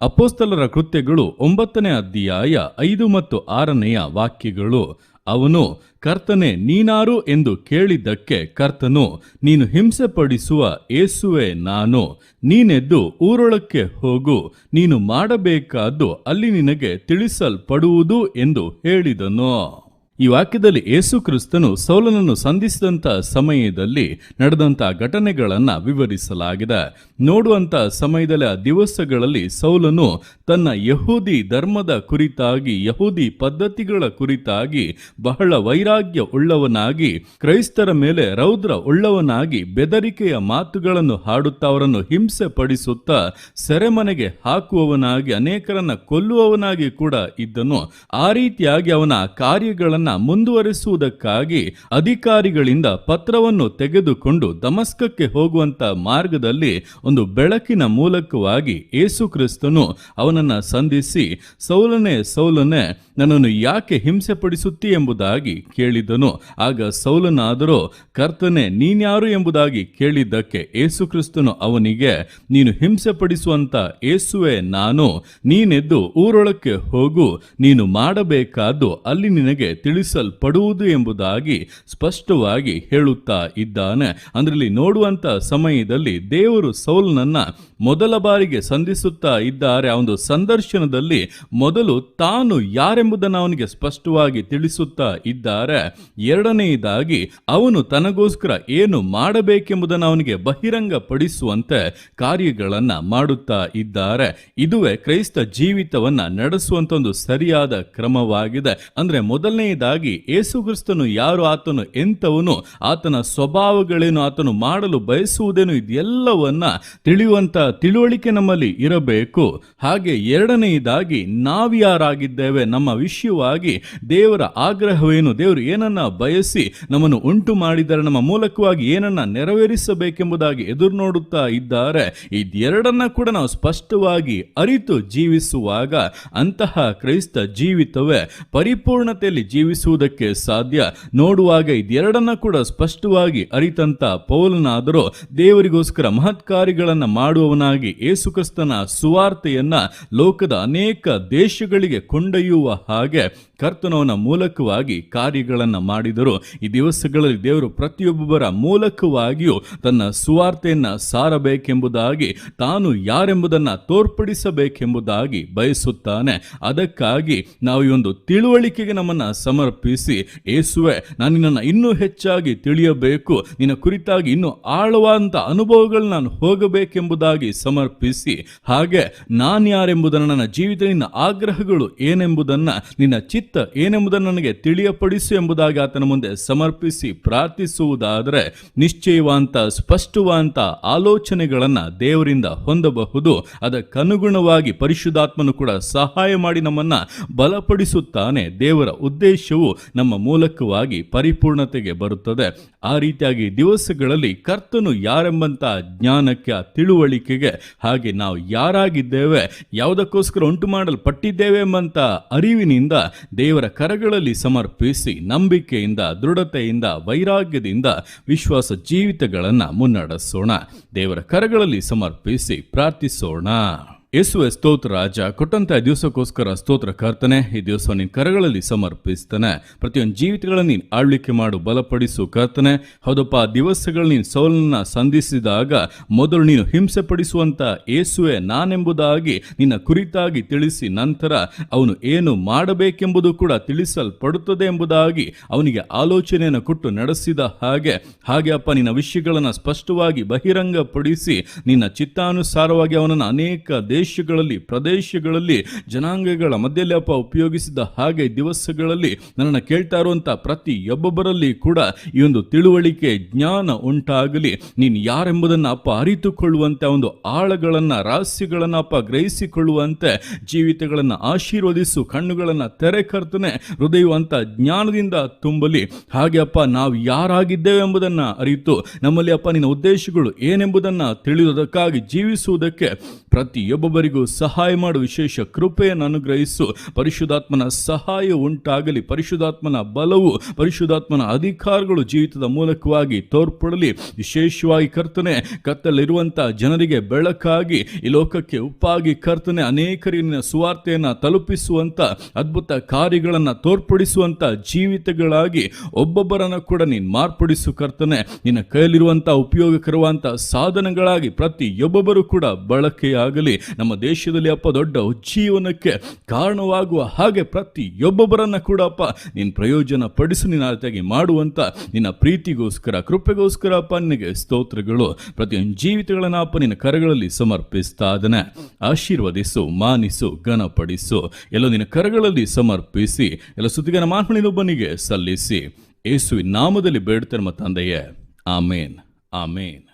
ಅಪೋಸ್ತಲರ ಕೃತ್ಯಗಳು ಒಂಬತ್ತನೇ ಅಧ್ಯಾಯ ಐದು ಮತ್ತು ಆರನೆಯ ವಾಕ್ಯಗಳು. ಅವನು, ಕರ್ತನೆ, ನೀನಾರು ಎಂದು ಕೇಳಿದ್ದಕ್ಕೆ ಕರ್ತನು, ನೀನು ಹಿಂಸೆಪಡಿಸುವ ಏಸುವೆ ನಾನು. ನೀನೆದ್ದು ಊರೊಳಕ್ಕೆ ಹೋಗು, ನೀನು ಮಾಡಬೇಕಾದ್ದು ಅಲ್ಲಿ ನಿನಗೆ ತಿಳಿಸಲ್ಪಡುವುದು ಎಂದು ಹೇಳಿದನು. ಈ ವಾಕ್ಯದಲ್ಲಿ ಯೇಸು ಕ್ರಿಸ್ತನು ಸೌಲನನ್ನು ಸಂಧಿಸಿದಂಥ ಸಮಯದಲ್ಲಿ ನಡೆದಂಥ ಘಟನೆಗಳನ್ನು ವಿವರಿಸಲಾಗಿದೆ. ನೋಡುವಂಥ ಸಮಯದಲ್ಲಿ, ಆ ದಿವಸಗಳಲ್ಲಿ ಸೌಲನು ತನ್ನ ಯಹೂದಿ ಧರ್ಮದ ಕುರಿತಾಗಿ, ಯಹೂದಿ ಪದ್ಧತಿಗಳ ಕುರಿತಾಗಿ ಬಹಳ ವೈರಾಗ್ಯ ಉಳ್ಳವನಾಗಿ, ಕ್ರೈಸ್ತರ ಮೇಲೆ ರೌದ್ರ ಉಳ್ಳವನಾಗಿ ಬೆದರಿಕೆಯ ಮಾತುಗಳನ್ನು ಹಾಡುತ್ತಾ, ಅವರನ್ನು ಹಿಂಸೆ ಪಡಿಸುತ್ತಾ, ಸೆರೆಮನೆಗೆ ಹಾಕುವವನಾಗಿ, ಅನೇಕರನ್ನ ಕೊಲ್ಲುವವನಾಗಿ ಕೂಡ ಇದ್ದನು. ಆ ರೀತಿಯಾಗಿ ಅವನ ಕಾರ್ಯಗಳನ್ನ ಮುಂದುವರಿಸುವುದಕ್ಕಾಗಿ ಅಧಿಕಾರಿಗಳಿಂದ ಪತ್ರವನ್ನು ತೆಗೆದುಕೊಂಡು ದಮಸ್ಕಕ್ಕೆ ಹೋಗುವಂತ ಮಾರ್ಗದಲ್ಲಿ ಒಂದು ಬೆಳಕಿನ ಮೂಲಕವಾಗಿ ಏಸು ಕ್ರಿಸ್ತನು ಅವನನ್ನ ಸಂಧಿಸಿ, ಸೌಲನೆ ಸೌಲನೆ, ನನ್ನನ್ನು ಯಾಕೆ ಹಿಂಸೆ ಪಡಿಸುತ್ತಿ ಎಂಬುದಾಗಿ ಕೇಳಿದನು. ಆಗ ಸೌಲನಾದರೂ, ಕರ್ತನೆ, ನೀನ್ಯಾರು ಎಂಬುದಾಗಿ ಕೇಳಿದ್ದಕ್ಕೆ ಏಸು ಕ್ರಿಸ್ತನು ಅವನಿಗೆ, ನೀನು ಹಿಂಸೆ ಪಡಿಸುವಂತ ಏಸುವೆ ನಾನು. ನೀನೆದ್ದು ಊರೊಳಕ್ಕೆ ಹೋಗು. ನೀನು ಮಾಡಬೇಕಾದ್ದು ಅಲ್ಲಿ ನಿನಗೆ ತಿಳಿಸಲ್ಪಡುವುದು ಎಂಬುದಾಗಿ ಸ್ಪಷ್ಟವಾಗಿ ಹೇಳುತ್ತಾ ಇದ್ದಾನೆ. ಅಂದ್ರೆ ಇಲ್ಲಿ ನೋಡುವಂತ ಸಮಯದಲ್ಲಿ ದೇವರು ಸೌಲ್ನನ್ನ ಮೊದಲ ಬಾರಿಗೆ ಸಂಧಿಸುತ್ತಾ ಇದ್ದಾರೆ. ಆ ಒಂದು ಸಂದರ್ಶನದಲ್ಲಿ ಮೊದಲು ತಾನು ಯಾರೆಂಬುದನ್ನು ಅವನಿಗೆ ಸ್ಪಷ್ಟವಾಗಿ ತಿಳಿಸುತ್ತಾ ಇದ್ದಾರೆ. ಎರಡನೆಯದಾಗಿ ಅವನು ತನಗೋಸ್ಕರ ಏನು ಮಾಡಬೇಕೆಂಬುದನ್ನು ಅವನಿಗೆ ಬಹಿರಂಗ ಪಡಿಸುವಂತೆ ಕಾರ್ಯಗಳನ್ನ ಮಾಡುತ್ತಾ ಇದ್ದಾರೆ. ಇದುವೇ ಕ್ರೈಸ್ತ ಜೀವಿತವನ್ನ ನಡೆಸುವಂತ ಒಂದು ಸರಿಯಾದ ಕ್ರಮವಾಗಿದೆ. ಅಂದ್ರೆ ಮೊದಲನೆಯದಾಗಿ ಏಸು ಕ್ರಿಸ್ತನು ಯಾರು ಆತನು ಎಂತವನು ಆತನ ಸ್ವಭಾವಗಳೇನು ಆತನು ಮಾಡಲು ಬಯಸುವುದೇನು ಇದೆಲ್ಲವನ್ನ ತಿಳಿಯುವಂತ ತಿಳುವಳಿಕೆ ನಮ್ಮಲ್ಲಿ ಇರಬೇಕು. ಹಾಗೆ ಎರಡನೆಯದಾಗಿ ನಾವ್ಯಾರಾಗಿದ್ದೇವೆ. ನಮ್ಮ ವಿಷಯವಾಗಿ ದೇವರ ಆಗ್ರಹವೇನು? ದೇವರು ಏನನ್ನ ಬಯಸಿ ನಮ್ಮನ್ನು ಉಂಟು ಮಾಡಿದರೆ ನಮ್ಮ ಮೂಲಕವಾಗಿ ಏನನ್ನ ನೆರವೇರಿಸಬೇಕೆಂಬುದಾಗಿ ಎದುರು ನೋಡುತ್ತಾ ಇದ್ದಾರೆ. ಇದೆರಡನ್ನ ಕೂಡ ನಾವು ಸ್ಪಷ್ಟವಾಗಿ ಅರಿತು ಜೀವಿಸುವಾಗ ಅಂತಹ ಕ್ರೈಸ್ತ ಜೀವಿತವೇ ಪರಿಪೂರ್ಣತೆಯಲ್ಲಿ ಜೀವಿಸುವುದಕ್ಕೆ ಸಾಧ್ಯ? ನೋಡುವಾಗ ಇದೆರಡನ್ನ ಕೂಡ ಸ್ಪಷ್ಟವಾಗಿ ಅರಿತಂತ ಪೌಲನಾದರೂ ದೇವರಿಗೋಸ್ಕರ ಮಹತ್ಕಾರ್ಯಗಳನ್ನ ಮಾಡುವವನಾಗಿ ಯೇಸುಕ್ರಿಸ್ತನ ಸುವಾರ್ತೆಯನ್ನ ಲೋಕದ ಅನೇಕ ದೇಶಗಳಿಗೆ ಕೊಂಡೊಯ್ಯುವ ಹಾಗೆ ಕರ್ತನವನ ಮೂಲಕವಾಗಿ ಕಾರ್ಯಗಳನ್ನ ಮಾಡಿದರು. ಈ ದಿವಸಗಳಲ್ಲಿ ದೇವರು ಪ್ರತಿಯೊಬ್ಬರ ಮೂಲಕವಾಗಿಯೂ ತನ್ನ ಸುವಾರ್ತೆಯನ್ನ ಸಾರಬೇಕೆಂಬುದಾಗಿ, ತಾನು ಯಾರೆಂಬುದನ್ನ ತೋರ್ಪಡಿಸಬೇಕೆಂಬುದಾಗಿ ಬಯಸುತ್ತಾನೆ. ಅದಕ್ಕಾಗಿ ನಾವು ಈ ಒಂದು ತಿಳುವಳಿಕೆಗೆ ನಮ್ಮನ್ನ ಸಮರ್ಪಿಸಿ, ಏಸುವೆ, ನಾನು ನಿನ್ನನ್ನು ಇನ್ನೂ ಹೆಚ್ಚಾಗಿ ತಿಳಿಯಬೇಕು. ನಿನ್ನ ಕುರಿತಾಗಿ ಇನ್ನೂ ಆಳವಾದಂಥ ಅನುಭವಗಳು ನಾನು ಹೋಗಬೇಕೆಂಬುದಾಗಿ ಸಮರ್ಪಿಸಿ. ಹಾಗೆ ನಾನು ಯಾರೆಂಬುದನ್ನು, ನನ್ನ ಜೀವಿತ ಆಗ್ರಹಗಳು ಏನೆಂಬುದನ್ನ, ನಿನ್ನ ಚಿತ್ತ ಏನೆಂಬುದನ್ನು ನನಗೆ ತಿಳಿಯಪಡಿಸು ಎಂಬುದಾಗಿ ಆತನ ಮುಂದೆ ಸಮರ್ಪಿಸಿ ಪ್ರಾರ್ಥಿಸುವುದಾದರೆ ನಿಶ್ಚಯವಾದಂಥ ಸ್ಪಷ್ಟವಂತ ಆಲೋಚನೆಗಳನ್ನು ದೇವರಿಂದ ಹೊಂದಬಹುದು. ಅದಕ್ಕನುಗುಣವಾಗಿ ಪರಿಶುದ್ಧಾತ್ಮನು ಕೂಡ ಸಹಾಯ ಮಾಡಿ ನಮ್ಮನ್ನ ಬಲಪಡಿಸುತ್ತಾನೆ. ದೇವರ ಉದ್ದೇಶವು ನಮ್ಮ ಮೂಲಕವಾಗಿ ಪರಿಪೂರ್ಣತೆಗೆ ಬರುತ್ತದೆ. ಆ ರೀತಿಯಾಗಿ ದಿವಸಗಳಲ್ಲಿ ಕರ್ತನು ಯಾರೆಂಬಂತಹ ಜ್ಞಾನಕ್ಕೆ, ತಿಳುವಳಿಕೆಗೆ, ಹಾಗೆ ನಾವು ಯಾರಾಗಿದ್ದೇವೆ, ಯಾವುದಕ್ಕೋಸ್ಕರ ಉಂಟು ಮಾಡಲ್ಪಟ್ಟಿದ್ದೇವೆ ಎಂಬಂತ ಅರಿವಿನಿಂದ, ದೇವರ ಕರಗಳಲ್ಲಿ ಸಮರ್ಪಿಸಿ ನಂಬಿಕೆಯಿಂದ, ದೃಢತೆಯಿಂದ, ವೈರಾಗ್ಯದಿಂದ ವಿಶ್ವಾಸ ಜೀವಿತಗಳನ್ನು ಮುನ್ನಡೆಸೋಣ. ದೇವರ ಕರಗಳಲ್ಲಿ ಸಮರ್ಪಿಸಿ ಪ್ರಾರ್ಥಿಸೋಣ. ಯೇಸುವೆ ಸ್ತೋತ್ರ, ರಾಜ, ಕೊಟ್ಟಂತ ದಿವಸಕ್ಕೋಸ್ಕರ ಸ್ತೋತ್ರ ಕರ್ತನೆ ಈ ದಿವಸ ನಿನ್ನ ಕರಗಳಲ್ಲಿ ಸಮರ್ಪಿಸ್ತಾನೆ. ಪ್ರತಿಯೊಂದು ಜೀವಿತಗಳನ್ನು ನೀನು ಆಳ್ವಿಕೆ ಮಾಡು, ಬಲಪಡಿಸು ಕರ್ತನೆ ಹೌದಪ್ಪ, ಆ ದಿವಸಗಳು ನೀನು ಸೌಲನ್ನ ಸಂಧಿಸಿದಾಗ ಮೊದಲು ನೀನು ಹಿಂಸೆ ಪಡಿಸುವಂಥ ಏಸುವೆ ನಾನೆಂಬುದಾಗಿ ನಿನ್ನ ಕುರಿತಾಗಿ ತಿಳಿಸಿ ನಂತರ ಅವನು ಏನು ಮಾಡಬೇಕೆಂಬುದು ಕೂಡ ತಿಳಿಸಲ್ಪಡುತ್ತದೆ ಎಂಬುದಾಗಿ ಅವನಿಗೆ ಆಲೋಚನೆಯನ್ನು ಕೊಟ್ಟು ನಡೆಸಿದ ಹಾಗೆ. ಹಾಗೆ ಅಪ್ಪ, ನಿನ್ನ ವಿಷಯಗಳನ್ನು ಸ್ಪಷ್ಟವಾಗಿ ಬಹಿರಂಗಪಡಿಸಿ ನಿನ್ನ ಚಿತ್ತಾನುಸಾರವಾಗಿ ಅವನನ್ನು ಅನೇಕ ದೇಶಗಳಲ್ಲಿ, ಪ್ರದೇಶಗಳಲ್ಲಿ ಜನಾಂಗಗಳ ಮಧ್ಯದಲ್ಲಿ ಅಪ್ಪ ಉಪಯೋಗಿಸಿದ ಹಾಗೆ ದಿವಸಗಳಲ್ಲಿ ನನ್ನನ್ನು ಕೇಳ್ತಾ ಇರುವಂಥ ಪ್ರತಿಯೊಬ್ಬೊಬ್ಬರಲ್ಲಿ ಕೂಡ ಈ ಒಂದು ತಿಳುವಳಿಕೆ, ಜ್ಞಾನ ಉಂಟಾಗಲಿ. ನೀನು ಯಾರೆಂಬುದನ್ನು ಅಪ್ಪ ಅರಿತುಕೊಳ್ಳುವಂತೆ ಒಂದು ಆಳಗಳನ್ನು, ರಹಸ್ಯಗಳನ್ನು ಅಪ್ಪ ಗ್ರಹಿಸಿಕೊಳ್ಳುವಂತೆ, ಜೀವಿತಗಳನ್ನು ಆಶೀರ್ವದಿಸು, ಕಣ್ಣುಗಳನ್ನು ತೆರೆ ಕರ್ತನೆ, ಹೃದಯವಂತ ಜ್ಞಾನದಿಂದ ತುಂಬಲಿ. ಹಾಗೆ ಅಪ್ಪ ನಾವು ಯಾರಾಗಿದ್ದೇವೆ ಎಂಬುದನ್ನು ಅರಿತು, ನಮ್ಮಲ್ಲಿ ಅಪ್ಪ ನಿನ್ನ ಉದ್ದೇಶಗಳು ಏನೆಂಬುದನ್ನು ತಿಳಿಯುವುದಕ್ಕಾಗಿ ಜೀವಿಸುವುದಕ್ಕೆ ಪ್ರತಿಯೊಬ್ಬ ಒಬ್ಬೊಬ್ಬರಿಗೂ ಸಹಾಯ ಮಾಡು ವಿಶೇಷ ಕೃಪೆಯನ್ನು ಅನುಗ್ರಹಿಸು. ಪರಿಶುದ್ಧಾತ್ಮನ ಸಹಾಯ ಉಂಟಾಗಲಿ. ಪರಿಶುದ್ಧಾತ್ಮನ ಬಲವು, ಪರಿಶುದ್ಧಾತ್ಮನ ಅಧಿಕಾರಗಳು ಜೀವಿತದ ಮೂಲಕವಾಗಿ ತೋರ್ಪಡಲಿ. ವಿಶೇಷವಾಗಿ ಕರ್ತನೆ, ಕತ್ತಲಿರುವಂಥ ಜನರಿಗೆ ಬೆಳಕಾಗಿ ಈ ಲೋಕಕ್ಕೆ ಉಪ್ಪಾಗಿ ಕರ್ತನೆ ಅನೇಕರಿನ ಸುವಾರ್ತೆಯನ್ನು ತಲುಪಿಸುವಂಥ ಅದ್ಭುತ ಕಾರ್ಯಗಳನ್ನು ತೋರ್ಪಡಿಸುವಂಥ ಜೀವಿತಗಳಾಗಿ ಒಬ್ಬೊಬ್ಬರನ್ನು ಕೂಡ ನೀನು ಮಾರ್ಪಡಿಸು ಕರ್ತನೆ. ನಿನ್ನ ಕೈಯಲ್ಲಿರುವಂಥ ಉಪಯೋಗಕರವಾದಂಥ ಸಾಧನಗಳಾಗಿ ಪ್ರತಿಯೊಬ್ಬೊಬ್ಬರು ಕೂಡ ಬಳಕೆಯಾಗಲಿ. ನಮ್ಮ ದೇಶದಲ್ಲಿ ಅಪ್ಪ ದೊಡ್ಡ ಉಜ್ಜೀವನಕ್ಕೆ ಕಾರಣವಾಗುವ ಹಾಗೆ ಪ್ರತಿಯೊಬ್ಬೊಬ್ಬರನ್ನು ಕೂಡ ಅಪ್ಪ, ನೀನು ಪ್ರಯೋಜನ ಪಡಿಸಿ ನಿನ್ನ ಅರ್ಥಾಗಿ ಮಾಡುವಂಥ ನಿನ್ನ ಪ್ರೀತಿಗೋಸ್ಕರ, ಕೃಪೆಗೋಸ್ಕರ ಅಪ್ಪ ನಿನಗೆ ಸ್ತೋತ್ರಗಳು, ಪ್ರತಿಯೊಂದು ಜೀವಿತಗಳನ್ನ ಅಪ್ಪ ನಿನ್ನ ಕರಗಳಲ್ಲಿ ಸಮರ್ಪಿಸ್ತಾ ಅದನ್ನು ಆಶೀರ್ವದಿಸು, ಮಾನಿಸು, ಘನಪಡಿಸು, ಎಲ್ಲ ನಿನ್ನ ಕರಗಳಲ್ಲಿ ಸಮರ್ಪಿಸಿ, ಎಲ್ಲ ಸುದ್ದಿಗನ ಮಾನ್ಮಣಿನೊಬ್ಬನಿಗೆ ಸಲ್ಲಿಸಿ. ಯೇಸುವಿನ ನಾಮದಲ್ಲಿ ಬೇಡ್ತಾರೆ ನಮ್ಮ ತಂದೆಯೇ. ಆಮೇನ್. ಆಮೇನ್.